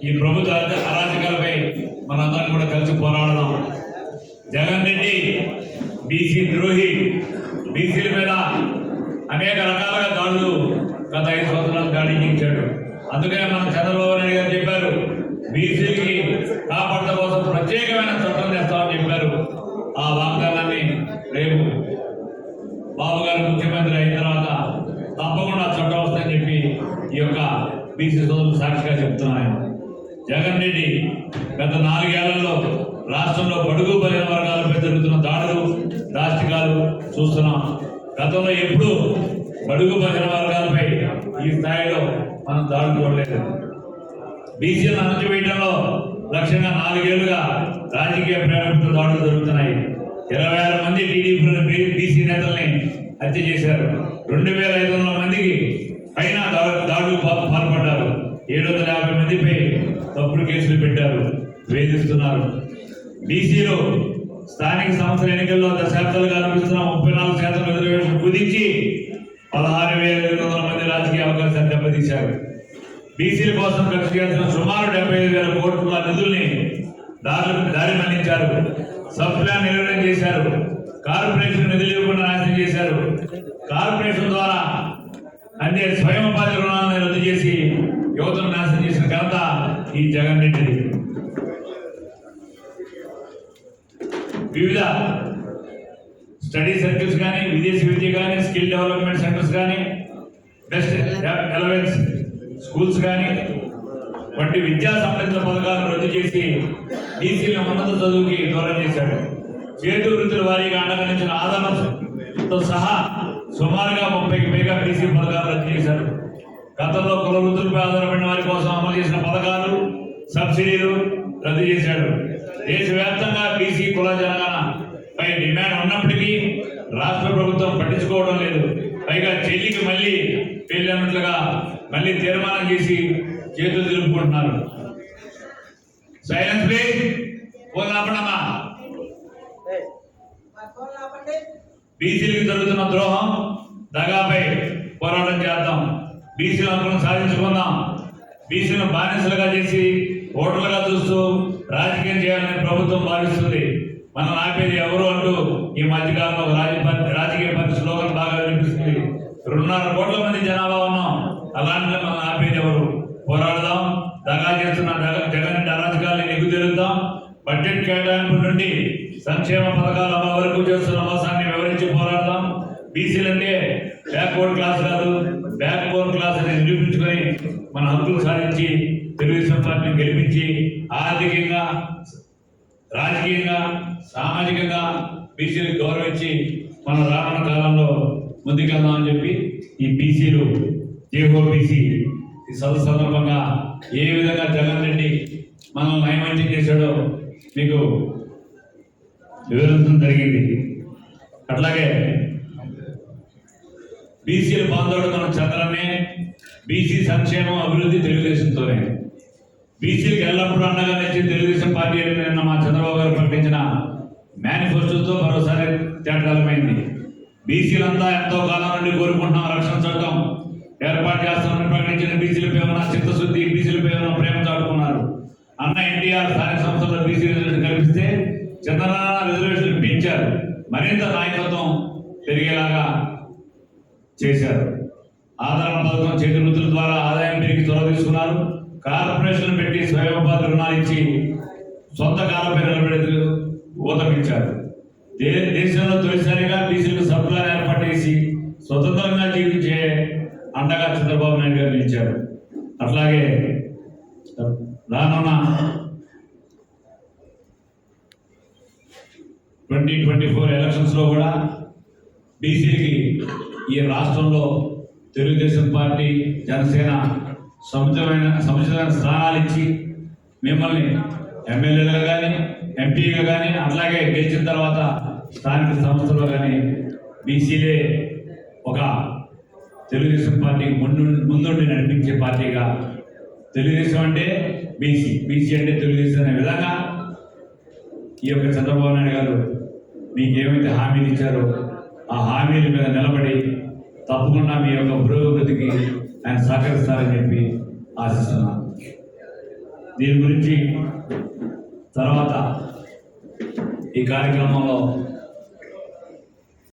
ఈ ప్రభుత్వ అరాచకాలపై మనందరం కూడా కలిసి పోరాడదాం. జగన్ రెడ్డి బీసీ ద్రోహి బీసీల మీద అనేక రకాలుగా దాడులు గత ఐదు సంవత్సరాలు దాడి చేయించాడు అందుకనే మన చంద్రబాబు నాయుడు గారు చెప్పారు బీసీలకి కాపాడడం కోసం ప్రత్యేకమైన చట్టం చేస్తామని చెప్పారు. ఆ వాగ్దానాన్ని రేపు బాబు గారు ముఖ్యమంత్రి అయిన తర్వాత తప్పకుండా చట్టం వస్తుందని చెప్పి ఈ యొక్క బీసీ సోదరులు సాక్షిగా చెప్తున్నాను. జగన్ రెడ్డి గత నాలుగేళ్ళలో రాష్ట్రంలో బడుగు బలిన వర్గాలపై జరుగుతున్న దాడులు దాష్టికాలు చూస్తున్నాం. గతంలో ఎప్పుడు బడుగు బలిన వర్గాలపై ఈ స్థాయిలో మనం దాడులు చూడలేదు. బీసీలను అణచివేయడంలో లక్ష్యంగా నాలుగేళ్ళుగా రాజకీయ ప్రేరణతో దాడులు జరుగుతున్నాయి. ఇరవై ఆరు మంది టీడీపీ బీసీ నేతల్ని హత్య చేశారు. రెండు వేల ఐదు వందల మందికి పైన దాడులు పాల్పడ్డారు. ఏడు వందల యాభై మందిపై తప్పుడు కేసులు పెట్టారు వేధిస్తున్నారు. బీసీలో స్థానిక సంస్థల ఎన్నికల్లో దశాబ్దాలుగా అనిపిస్తున్న ముప్పై నాలుగు శాతం రిజర్వేషన్ కుదించి పదహారు వేల ఐదు వందల మంది రాజకీయ అవకాశాలు దెబ్బతీశారు. బీసీల కోసం ఖర్చు చేసిన సుమారు డెబ్బై ఐదు వేల కోట్ల నిధుల్ని దారి దారి మళ్ళించారు సబ్ ప్లాన్ నిర్వహణ చేశారు. కార్పొరేషన్ నిధులు ఇవ్వకుండా నాశనం చేశారు. కార్పొరేషన్ ద్వారా అన్ని స్వయం ఉపాధి రుణాలను రద్దు చేసి యువతను నాశనం చేసిన ఘనత ఈ జగన్ రెడ్డిది వివిధ స్టడీ సర్కిల్స్ కానీ విదేశీ విద్య కానీ స్కిల్ డెవలప్మెంట్ సెంటర్స్ కానీ బెస్ట్ ఎలవెన్స్ స్కూల్స్ కానీ వంటి విద్యా సంబంధిత పథకాలను రద్దు చేసి బీసీల ఉన్నత చదువుకి దూరం చేశాడు చేతు వృత్తుల వారీగా అండగలించిన ఆదరణతో సహా సుమారుగా ముప్పైకి పైగా బీసీ పథకాలు రద్దు చేశారు. గతంలో కుల వృత్తులపై ఆధారపడిన వారి కోసం అమలు చేసిన పథకాలు సబ్సిడీలు రద్దు చేశాడు దేశవ్యాప్తంగా బీసీ కుల జనగణపై డిమాండ్ ఉన్నప్పటికీ రాష్ట్ర ప్రభుత్వం పట్టించుకోవడం లేదు. పైగా చెల్లికి మళ్ళీ పెళ్ళినట్లుగా మళ్ళీ తీర్మానం చేసి చేతులు తెలుపుకుంటున్నారు సైలెన్స్ ప్లీజ్. ఫోన్ ఆపడమ్మా. బీసీలకు జరుగుతున్న ద్రోహం దగాపై పోరాటం చేద్దాం. బీసీల హక్కులను సాధించుకుందాం బీసీలను బానిసలుగా చేసి ఓటర్లుగా చూస్తూ రాజకీయం చేయాలని ప్రభుత్వం భావిస్తుంది. మనం ఆపేది ఎవరు అంటూ ఈ మధ్యకాలంలో రాజపతి రాజకీయ పార్టీ స్లోగన్ బాగా వినిపిస్తుంది. రెండున్నర కోట్ల మంది జనాభా ఉన్నాం. అలాంటి మనం ఆపేది ఎవరు? పోరాడదాం. దగా చేస్తున్న జగన్ అరాజకాలని అరాజకాలను బడ్జెట్ కేటాయింపు నుండి సంక్షేమ పథకాల అమలు వరకు చేస్తున్న మోసాన్ని వివరించి పోరాడదాం. బీసీలంటే బ్యాక్వర్డ్ క్లాస్ కాదు. బ్యాక్ అని మన హక్కులు సాధించి తెలుగుదేశం పార్టీని గెలిపించి ఆర్థికంగా రాజకీయంగా సామాజికంగా బీసీలకు గౌరవించి మనం రానున్న కాలంలో ముందుకెళ్దామని చెప్పి ఈ బీసీలు జేహోబీసీ ఈ సదస్సు సందర్భంగా ఏ విధంగా జగన్ రెడ్డి మనం నయమంత్యం చేశాడో మీకు వివరించడం జరిగింది. అట్లాగే బీసీల బాంధవుడు మనం చంద్రనే బీసీ సంక్షేమం అభివృద్ధి తెలుగుదేశంతోనే. బీసీలకు ఎల్లప్పుడూ అండగా నిలిచి తెలుగుదేశం పార్టీ అని నిన్న మా చంద్రబాబు గారు ప్రకటించిన మేనిఫెస్టోతో మరోసారి తేటలమైంది బీసీలంతా ఎంతో కాలం నుండి కోరుకుంటున్నాం రక్షణ చట్టం ఏర్పాటు చేస్తామని ప్రకటించిన బీసీలపై ఉన్న చిత్తశుద్ధి బీసీలపై ఉన్న ప్రేమ చాటుకున్నారు అన్న ఎన్టీఆర్ స్థానిక సంస్థలో బీసీ రిజర్వేషన్ కల్పిస్తే చంద్రనారాయణ రిజర్వేషన్ పెంచారు. మరింత నాయకత్వం పెరిగేలాగా చేశారు. ఆధారం పథకం చేతి వృత్తుల ద్వారా ఆదాయం పెరిగి చొరవ తీసుకున్నారు. కార్పొరేషన్ పెట్టి స్వయం ఉపాధి రుణాలు ఇచ్చి సొంత కాలంపై నిలబెడుతూ ఊతమిచ్చారు దే దేశంలో తొలిసారిగా బీసీలకు సభ్యులను ఏర్పాటు చేసి స్వతంత్రంగా జీవించే అండగా చంద్రబాబు నాయుడు గారు నిలిచారు. అట్లాగే రానున్న ట్వంటీ ట్వంటీ ఫోర్ ఎలక్షన్స్లో కూడా బీసీలకి ఈ రాష్ట్రంలో తెలుగుదేశం పార్టీ జనసేన సముచితమైన సముచితమైన స్థానాలు ఇచ్చి మిమ్మల్ని ఎమ్మెల్యేలుగా కానీ ఎంపీగా కానీ అట్లాగే గెలిచిన తర్వాత స్థానిక సంస్థలో కానీ బీసీలే ఒక తెలుగుదేశం పార్టీకి ముందు ముందుండి నడిపించే పార్టీగా తెలుగుదేశం అంటే బీసీ బీసీ అంటే తెలుగుదేశం అనే విధంగా ఈ యొక్క చంద్రబాబు నాయుడు గారు మీకు ఏమైతే హామీలు ఇచ్చారో ఆ హామీల మీద నిలబడి తప్పకుండా మీ యొక్క పురోగతికి ఆయన సహకరిస్తారని చెప్పి ఆశిస్తున్నాను. దీని గురించి తర్వాత ఈ కార్యక్రమంలో